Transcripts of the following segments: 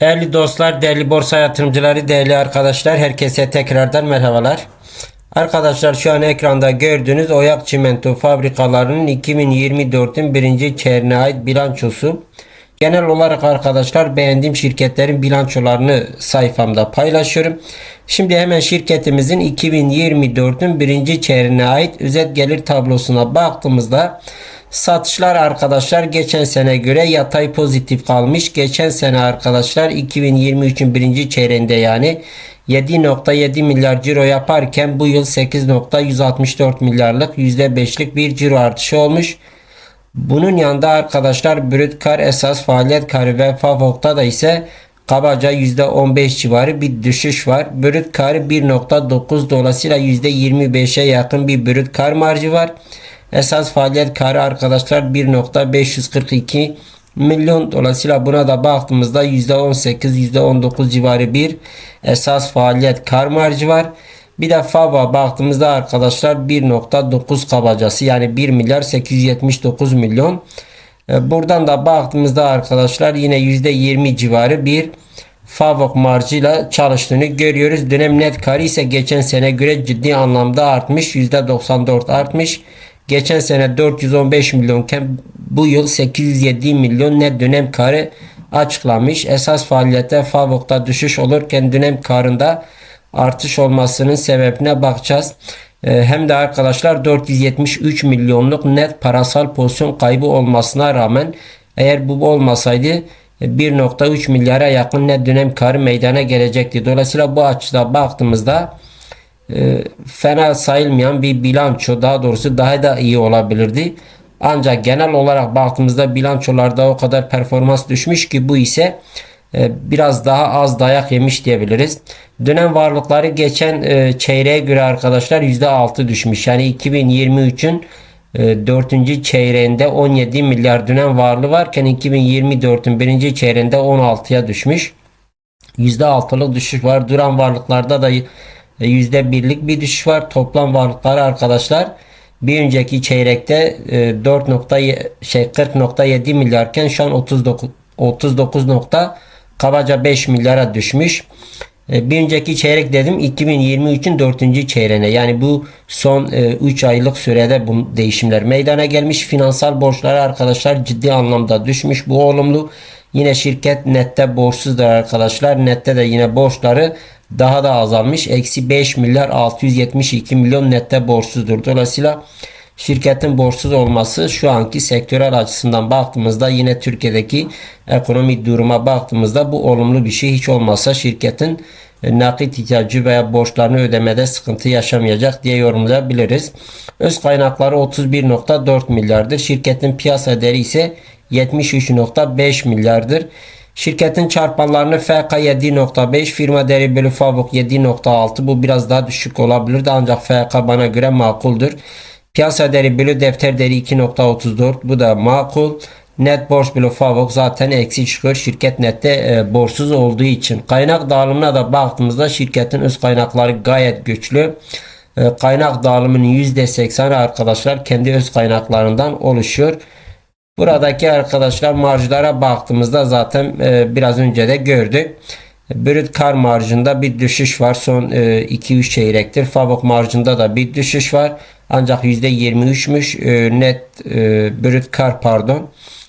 Değerli dostlar, değerli borsa yatırımcıları, değerli arkadaşlar, herkese tekrardan merhabalar. Arkadaşlar şu an ekranda gördüğünüz Oyak Çimento fabrikalarının 2024'ün birinci çeyreğine ait bilançosu. Genel olarak arkadaşlar beğendiğim şirketlerin bilançolarını sayfamda paylaşıyorum. Şimdi hemen şirketimizin 2024'ün birinci çeyreğine ait özet gelir tablosuna baktığımızda Satışlar arkadaşlar geçen sene göre yatay pozitif kalmış. Geçen sene arkadaşlar 2023'ün birinci çeyreğinde yani 7.7 milyar ciro yaparken bu yıl 8.164 milyarlık %5'lik bir ciro artışı olmuş. Bunun yanında arkadaşlar brüt kar esas faaliyet karı ve FAVOK'ta da ise kabaca %15 civarı bir düşüş var. Brüt karı 1.9 dolayısıyla %25'e yakın bir brüt kar marjı var. Esas faaliyet karı arkadaşlar 1.542 milyon dolayısıyla buna da baktığımızda %18 %19 civarı bir esas faaliyet kar marjı var. Bir de FAV'a baktığımızda arkadaşlar 1.9 kabacası yani 1 milyar 879 milyon. E, buradan da baktığımızda arkadaşlar yine %20 civarı bir FAVOK marjıyla çalıştığını görüyoruz. Dönem net karı ise geçen sene göre ciddi anlamda artmış. %94 artmış. Geçen sene 415 milyonken bu yıl 807 milyon net dönem karı açıklamış. Esas faaliyette FAVOK'ta düşüş olurken dönem karında artış olmasının sebebine bakacağız. Ee, hem de arkadaşlar 473 milyonluk net parasal pozisyon kaybı olmasına rağmen eğer bu olmasaydı 1.3 milyara yakın net dönem karı meydana gelecekti. Dolayısıyla bu açıda baktığımızda e, fena sayılmayan bir bilanço daha doğrusu daha da iyi olabilirdi. Ancak genel olarak baktığımızda bilançolarda o kadar performans düşmüş ki bu ise e, biraz daha az dayak yemiş diyebiliriz. Dönem varlıkları geçen e, çeyreğe göre arkadaşlar %6 düşmüş. Yani 2023'ün e, 4. çeyreğinde 17 milyar dönem varlığı varken 2024'ün 1. çeyreğinde 16'ya düşmüş. %6'lık düşüş var. Duran varlıklarda da %1'lik bir düşüş var. Toplam varlıkları arkadaşlar bir önceki çeyrekte 4 nokta şey 40.7 milyarken şu an 39 39 nokta kabaca 5 milyara düşmüş. Bir önceki çeyrek dedim 2023'ün 4. çeyreğine yani bu son 3 aylık sürede bu değişimler meydana gelmiş. Finansal borçları arkadaşlar ciddi anlamda düşmüş. Bu olumlu. Yine şirket nette borçsuzdur arkadaşlar. Nette de yine borçları daha da azalmış. Eksi 5 milyar 672 milyon nette borçsuzdur. Dolayısıyla şirketin borçsuz olması şu anki sektörel açısından baktığımızda yine Türkiye'deki ekonomik duruma baktığımızda bu olumlu bir şey. Hiç olmazsa şirketin e, nakit ihtiyacı veya borçlarını ödemede sıkıntı yaşamayacak diye yorumlayabiliriz. Öz kaynakları 31.4 milyardır. Şirketin piyasa değeri ise 73.5 milyardır. Şirketin çarpanlarını FK 7.5, firma değeri bölü FAVOK 7.6. Bu biraz daha düşük olabilirdi ancak FK bana göre makuldür. Piyasa değeri bölü defter değeri 2.34. Bu da makul. Net borç bölü FAVOK zaten eksi çıkıyor. Şirket nette e, borçsuz olduğu için. Kaynak dağılımına da baktığımızda şirketin öz kaynakları gayet güçlü. E, kaynak dağılımının %80'i arkadaşlar kendi öz kaynaklarından oluşuyor. Buradaki arkadaşlar marjlara baktığımızda zaten e, biraz önce de gördük. Brüt kar marjında bir düşüş var. Son 2-3 e, çeyrektir. Favok marjında da bir düşüş var. Ancak %23'müş e, net brüt kar pardon.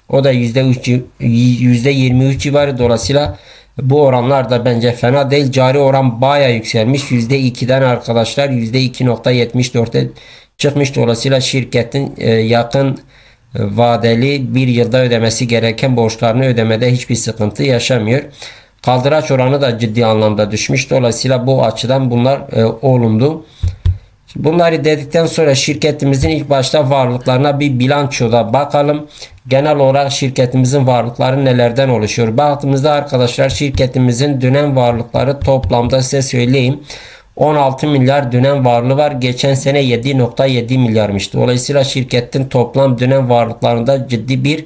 O da %3 %23 civarı dolayısıyla bu oranlar da bence fena değil. Cari oran baya yükselmiş. %2'den arkadaşlar %2.74'e çıkmış. Dolayısıyla şirketin yakın vadeli bir yılda ödemesi gereken borçlarını ödemede hiçbir sıkıntı yaşamıyor. Kaldıraç oranı da ciddi anlamda düşmüş. Dolayısıyla bu açıdan bunlar e, olumlu. Bunları dedikten sonra şirketimizin ilk başta varlıklarına bir bilançoda bakalım. Genel olarak şirketimizin varlıkları nelerden oluşuyor? Baktığımızda arkadaşlar şirketimizin dönem varlıkları toplamda size söyleyeyim. 16 milyar dönem varlığı var. Geçen sene 7.7 milyarmış. Dolayısıyla şirketin toplam dönem varlıklarında ciddi bir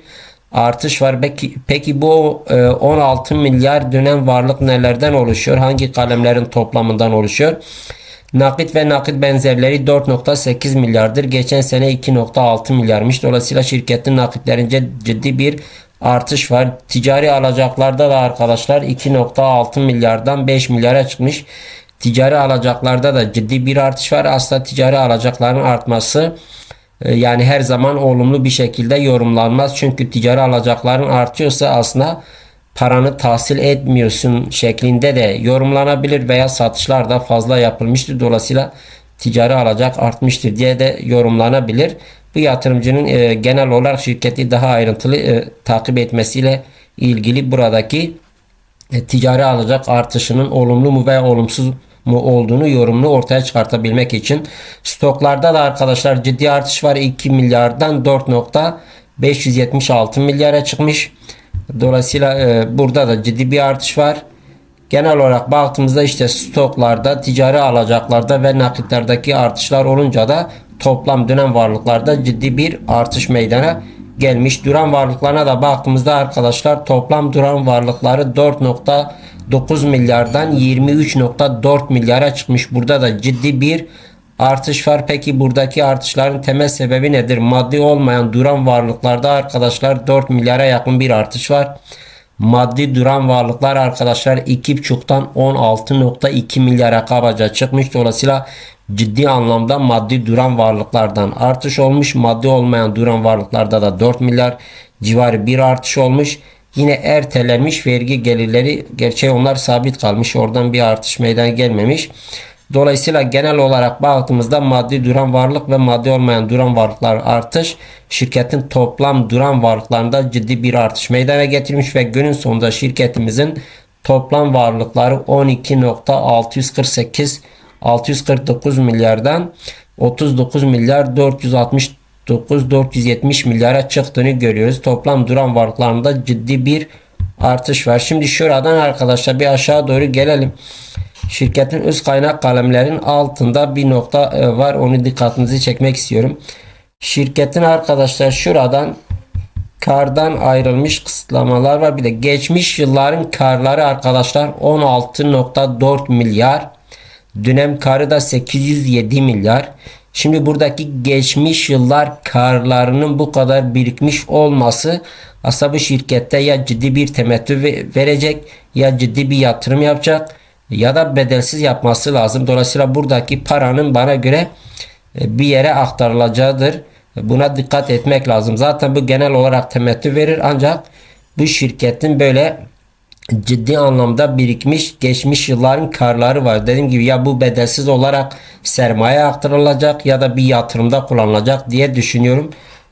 artış var. Peki, peki bu 16 milyar dönem varlık nelerden oluşuyor? Hangi kalemlerin toplamından oluşuyor? Nakit ve nakit benzerleri 4.8 milyardır. Geçen sene 2.6 milyarmış. Dolayısıyla şirketin nakitlerince ciddi bir artış var. Ticari alacaklarda da arkadaşlar 2.6 milyardan 5 milyara çıkmış. Ticari alacaklarda da ciddi bir artış var. Aslında ticari alacakların artması e, yani her zaman olumlu bir şekilde yorumlanmaz. Çünkü ticari alacakların artıyorsa aslında paranı tahsil etmiyorsun şeklinde de yorumlanabilir veya satışlar da fazla yapılmıştır. Dolayısıyla ticari alacak artmıştır diye de yorumlanabilir. Bu yatırımcının e, genel olarak şirketi daha ayrıntılı e, takip etmesiyle ilgili buradaki e, ticari alacak artışının olumlu mu veya olumsuz mu olduğunu yorumunu ortaya çıkartabilmek için stoklarda da arkadaşlar ciddi artış var 2 milyardan 4.576 milyara çıkmış. Dolayısıyla e, burada da ciddi bir artış var. Genel olarak baktığımızda işte stoklarda, ticari alacaklarda ve nakitlerdeki artışlar olunca da toplam dönem varlıklarda ciddi bir artış meydana gelmiş. Duran varlıklarına da baktığımızda arkadaşlar toplam duran varlıkları 4.9 milyardan 23.4 milyara çıkmış. Burada da ciddi bir artış var. Peki buradaki artışların temel sebebi nedir? Maddi olmayan duran varlıklarda arkadaşlar 4 milyara yakın bir artış var. Maddi duran varlıklar arkadaşlar 2.5'tan 16.2 milyara kabaca çıkmış. Dolayısıyla ciddi anlamda maddi duran varlıklardan artış olmuş. Maddi olmayan duran varlıklarda da 4 milyar civarı bir artış olmuş. Yine ertelenmiş vergi gelirleri gerçeği onlar sabit kalmış. Oradan bir artış meydana gelmemiş. Dolayısıyla genel olarak baktığımızda maddi duran varlık ve maddi olmayan duran varlıklar artış şirketin toplam duran varlıklarında ciddi bir artış meydana getirmiş ve günün sonunda şirketimizin toplam varlıkları 12.648 649 milyardan 39 milyar 469 470 milyara çıktığını görüyoruz. Toplam duran varlıklarında ciddi bir artış var. Şimdi şuradan arkadaşlar bir aşağı doğru gelelim. Şirketin öz kaynak kalemlerin altında bir nokta e, var. Onu dikkatinizi çekmek istiyorum. Şirketin arkadaşlar şuradan kardan ayrılmış kısıtlamalar var. Bir de geçmiş yılların karları arkadaşlar 16.4 milyar. Dönem karı da 807 milyar. Şimdi buradaki geçmiş yıllar karlarının bu kadar birikmiş olması aslında bu şirkette ya ciddi bir temettü verecek ya ciddi bir yatırım yapacak ya da bedelsiz yapması lazım. Dolayısıyla buradaki paranın bana göre e, bir yere aktarılacağıdır. Buna dikkat etmek lazım. Zaten bu genel olarak temettü verir ancak bu şirketin böyle ciddi anlamda birikmiş geçmiş yılların karları var. Dediğim gibi ya bu bedelsiz olarak sermaye aktarılacak ya da bir yatırımda kullanılacak diye düşünüyorum.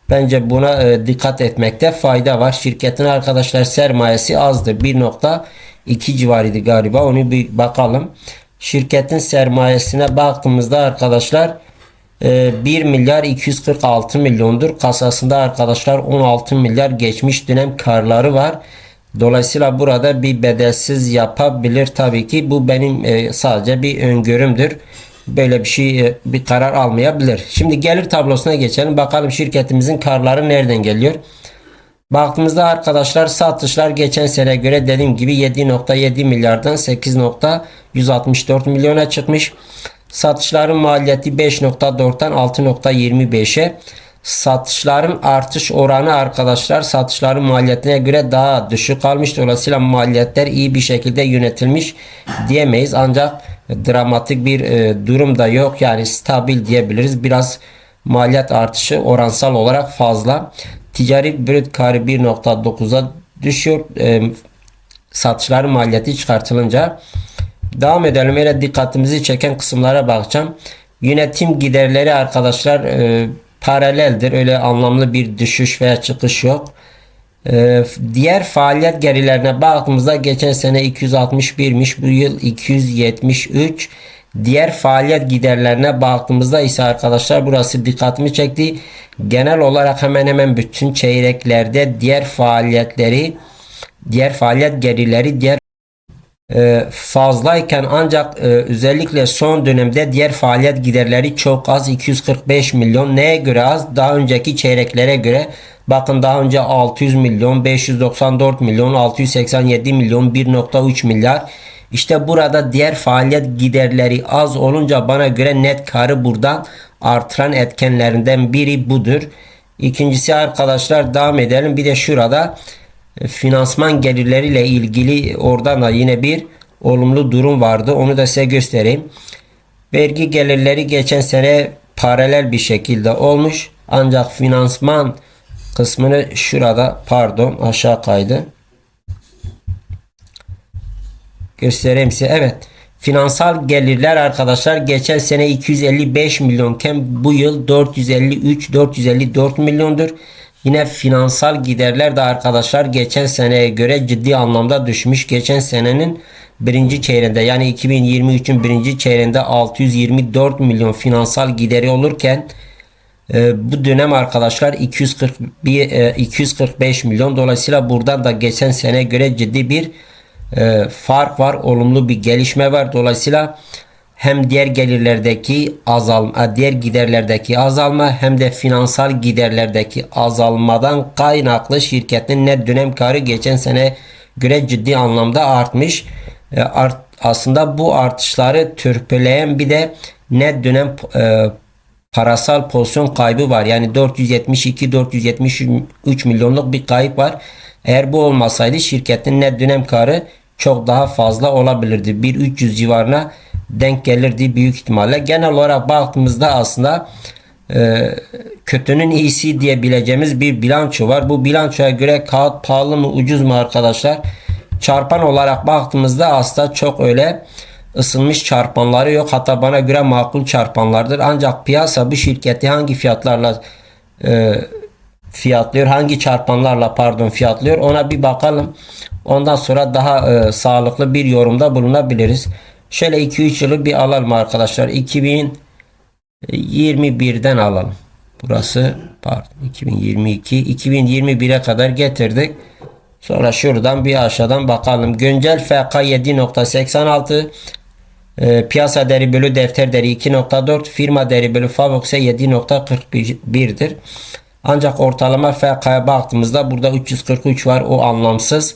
Bence buna e, dikkat etmekte fayda var. Şirketin arkadaşlar sermayesi azdır. 1.2 civarıydı galiba. Onu bir bakalım. Şirketin sermayesine baktığımızda arkadaşlar 1 e, milyar 246 milyondur. Kasasında arkadaşlar 16 milyar geçmiş dönem karları var. Dolayısıyla burada bir bedelsiz yapabilir tabii ki. Bu benim e, sadece bir öngörümdür. Böyle bir şey e, bir karar almayabilir. Şimdi gelir tablosuna geçelim. Bakalım şirketimizin karları nereden geliyor? Baktığımızda arkadaşlar satışlar geçen sene göre dediğim gibi 7.7 milyardan 8.164 milyona çıkmış. Satışların maliyeti 5.4'ten 6.25'e satışların artış oranı arkadaşlar satışların maliyetine göre daha düşük kalmış. Dolayısıyla maliyetler iyi bir şekilde yönetilmiş diyemeyiz. Ancak dramatik bir e, durum da yok. Yani stabil diyebiliriz. Biraz maliyet artışı oransal olarak fazla. Ticari brüt karı 1.9'a düşüyor. E, satışların maliyeti çıkartılınca devam edelim. Yine dikkatimizi çeken kısımlara bakacağım. Yönetim giderleri arkadaşlar e, paraleldir. Öyle anlamlı bir düşüş veya çıkış yok. Ee, diğer faaliyet gerilerine baktığımızda geçen sene 261'miş bu yıl 273 diğer faaliyet giderlerine baktığımızda ise arkadaşlar burası dikkatimi çekti. Genel olarak hemen hemen bütün çeyreklerde diğer faaliyetleri diğer faaliyet gerileri diğer e, fazlayken ancak e, özellikle son dönemde diğer faaliyet giderleri çok az 245 milyon. Neye göre az? Daha önceki çeyreklere göre. Bakın daha önce 600 milyon 594 milyon 687 milyon 1.3 milyar işte burada diğer faaliyet giderleri az olunca bana göre net karı buradan artıran etkenlerinden biri budur. İkincisi arkadaşlar devam edelim bir de şurada e, finansman gelirleriyle ilgili oradan da yine bir olumlu durum vardı. Onu da size göstereyim. Vergi gelirleri geçen sene paralel bir şekilde olmuş. Ancak finansman kısmını şurada pardon aşağı kaydı. Göstereyim size. Evet. Finansal gelirler arkadaşlar geçen sene 255 milyonken bu yıl 453-454 milyondur. Yine finansal giderler de arkadaşlar geçen seneye göre ciddi anlamda düşmüş. Geçen senenin birinci çeyreğinde yani 2023'ün birinci çeyreğinde 624 milyon finansal gideri olurken e, bu dönem arkadaşlar 241 e, 245 milyon dolayısıyla buradan da geçen sene göre ciddi bir e, fark var. Olumlu bir gelişme var. Dolayısıyla hem diğer gelirlerdeki azalma, diğer giderlerdeki azalma hem de finansal giderlerdeki azalmadan kaynaklı şirketin net dönem karı geçen sene göre ciddi anlamda artmış. E, art, aslında bu artışları törpüleyen bir de net dönem e, parasal pozisyon kaybı var. Yani 472-473 milyonluk bir kayıp var. Eğer bu olmasaydı şirketin net dönem karı çok daha fazla olabilirdi. 1300 civarına denk gelirdi büyük ihtimalle. Genel olarak baktığımızda aslında e, kötünün iyisi diyebileceğimiz bir bilanço var. Bu bilançoya göre kağıt pahalı mı ucuz mu arkadaşlar? Çarpan olarak baktığımızda aslında çok öyle ısınmış çarpanları yok. Hatta bana göre makul çarpanlardır. Ancak piyasa bu şirketi hangi fiyatlarla e, fiyatlıyor, hangi çarpanlarla pardon fiyatlıyor ona bir bakalım. Ondan sonra daha e, sağlıklı bir yorumda bulunabiliriz. Şöyle 2-3 yılı bir alalım arkadaşlar. 2021'den alalım. Burası pardon 2022 2021'e kadar getirdik. Sonra şuradan bir aşağıdan bakalım. Güncel FK 7.86 e, piyasa değeri bölü defter değeri 2.4 firma değeri bölü FAVÖK ise 7.41'dir. Ancak ortalama FK'ya baktığımızda burada 343 var. O anlamsız.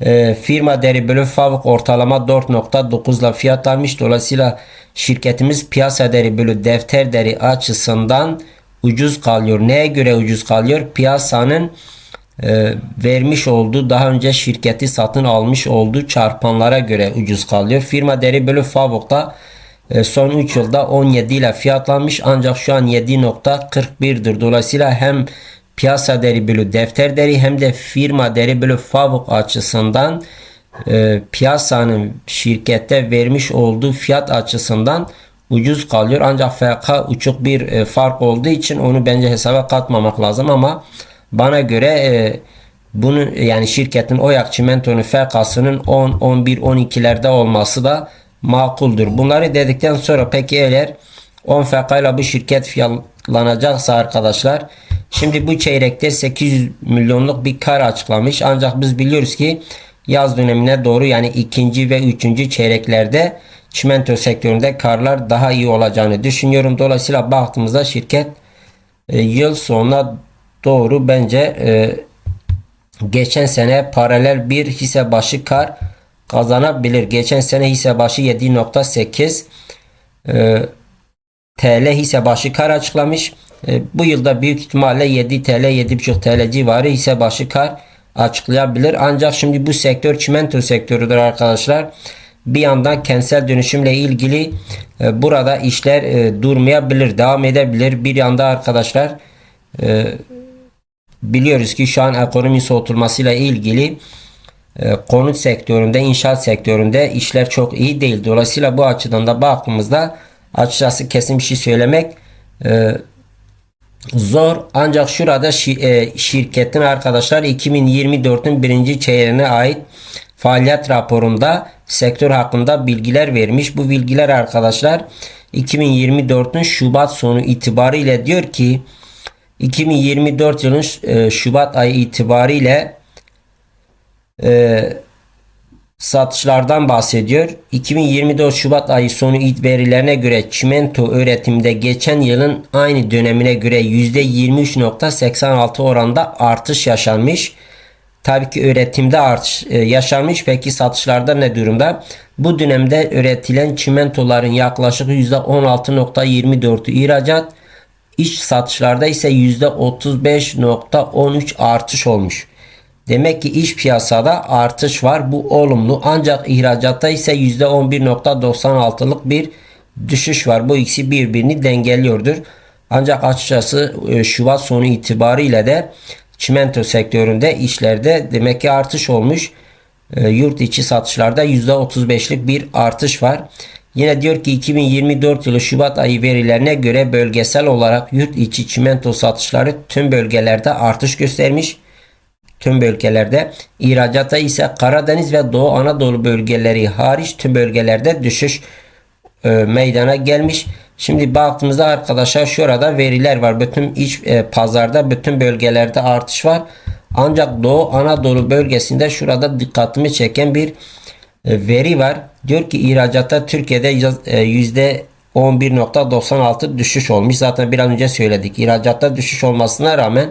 E, firma değeri bölü FAVÖK ortalama 4.9 ile fiyatlanmış. Dolayısıyla şirketimiz piyasa değeri bölü defter değeri açısından ucuz kalıyor. Neye göre ucuz kalıyor? Piyasanın e, vermiş olduğu daha önce şirketi satın almış olduğu çarpanlara göre ucuz kalıyor. Firma değeri bölü FAVÖK'ta e, son 3 yılda 17 ile fiyatlanmış ancak şu an 7.41'dir. Dolayısıyla hem piyasa değeri bölü defter değeri hem de firma değeri bölü FAVÖK açısından e, piyasanın şirkette vermiş olduğu fiyat açısından ucuz kalıyor. Ancak FK uçuk bir e, fark olduğu için onu bence hesaba katmamak lazım ama bana göre e, bunu yani şirketin Oyak Çimento'nun FK'sının 10, 11, 12'lerde olması da makuldür. Bunları dedikten sonra peki eğer 10 FK ile bu şirket fiyatlanacaksa arkadaşlar şimdi bu çeyrekte 800 milyonluk bir kar açıklamış. Ancak biz biliyoruz ki yaz dönemine doğru yani ikinci ve üçüncü çeyreklerde çimento sektöründe karlar daha iyi olacağını düşünüyorum. Dolayısıyla baktığımızda şirket e, yıl sonuna doğru bence e, geçen sene paralel bir hisse başı kar kazanabilir. Geçen sene hisse başı 7.8 e, TL hisse başı kar açıklamış. E, bu yılda büyük ihtimalle 7 TL 7.5 TL civarı hisse başı kar açıklayabilir. Ancak şimdi bu sektör çimento sektörüdür arkadaşlar. Bir yandan kentsel dönüşümle ilgili e, burada işler e, durmayabilir, devam edebilir. Bir yanda arkadaşlar e, biliyoruz ki şu an ekonomi soğutulmasıyla ilgili konut sektöründe, inşaat sektöründe işler çok iyi değil. Dolayısıyla bu açıdan da baktığımızda açıkçası kesin bir şey söylemek e, zor. Ancak şurada e, şirketin arkadaşlar 2024'ün birinci çeyreğine ait faaliyet raporunda sektör hakkında bilgiler vermiş. Bu bilgiler arkadaşlar 2024'ün Şubat sonu itibariyle diyor ki 2024 yılın e, Şubat ayı itibariyle e, satışlardan bahsediyor. 2024 Şubat ayı sonu verilerine göre çimento üretimde geçen yılın aynı dönemine göre %23.86 oranda artış yaşanmış. Tabii ki üretimde artış e, yaşanmış. Peki satışlarda ne durumda? Bu dönemde üretilen çimentoların yaklaşık %16.24'ü ihracat, iç satışlarda ise %35.13 artış olmuş. Demek ki iç piyasada artış var. Bu olumlu. Ancak ihracatta ise %11.96'lık bir düşüş var. Bu ikisi birbirini dengeliyordur. Ancak açıkçası e, Şubat sonu itibariyle de çimento sektöründe işlerde demek ki artış olmuş. E, Yurt içi satışlarda %35'lik bir artış var. Yine diyor ki 2024 yılı Şubat ayı verilerine göre bölgesel olarak yurt içi çimento satışları tüm bölgelerde artış göstermiş tüm bölgelerde. İhracatta ise Karadeniz ve Doğu Anadolu bölgeleri hariç tüm bölgelerde düşüş e, meydana gelmiş. Şimdi baktığımızda arkadaşlar şurada veriler var. Bütün iç e, pazarda bütün bölgelerde artış var. Ancak Doğu Anadolu bölgesinde şurada dikkatimi çeken bir e, veri var. Diyor ki ihracatta Türkiye'de e, yüzde 11.96 düşüş olmuş. Zaten bir an önce söyledik. İhracatta düşüş olmasına rağmen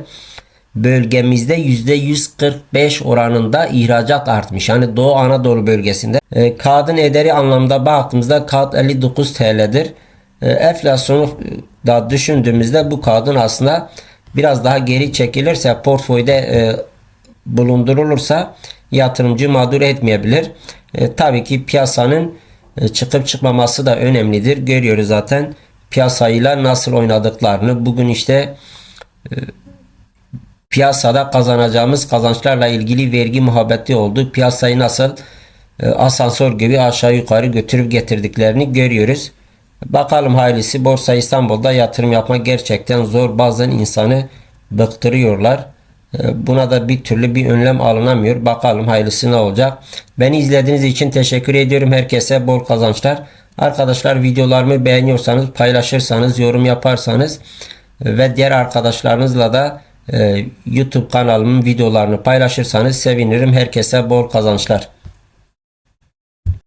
bölgemizde %145 oranında ihracat artmış. Yani Doğu Anadolu bölgesinde. E, kağıdın ederi anlamda baktığımızda kağıt 59 TL'dir. E, enflasyonu da düşündüğümüzde bu kağıdın aslında biraz daha geri çekilirse portföyde e, bulundurulursa yatırımcı mağdur etmeyebilir. E, tabii ki piyasanın e, çıkıp çıkmaması da önemlidir. Görüyoruz zaten piyasayla nasıl oynadıklarını. Bugün işte piyasada kazanacağımız kazançlarla ilgili vergi muhabbeti oldu. Piyasayı nasıl e, asansör gibi aşağı yukarı götürüp getirdiklerini görüyoruz. Bakalım hayırlısı Borsa İstanbul'da yatırım yapmak gerçekten zor. Bazen insanı bıktırıyorlar. E, Buna da bir türlü bir önlem alınamıyor. Bakalım hayırlısı ne olacak. Beni izlediğiniz için teşekkür ediyorum. Herkese bol kazançlar. Arkadaşlar videolarımı beğeniyorsanız paylaşırsanız yorum yaparsanız ve diğer arkadaşlarınızla da YouTube kanalımın videolarını paylaşırsanız sevinirim. Herkese bol kazançlar.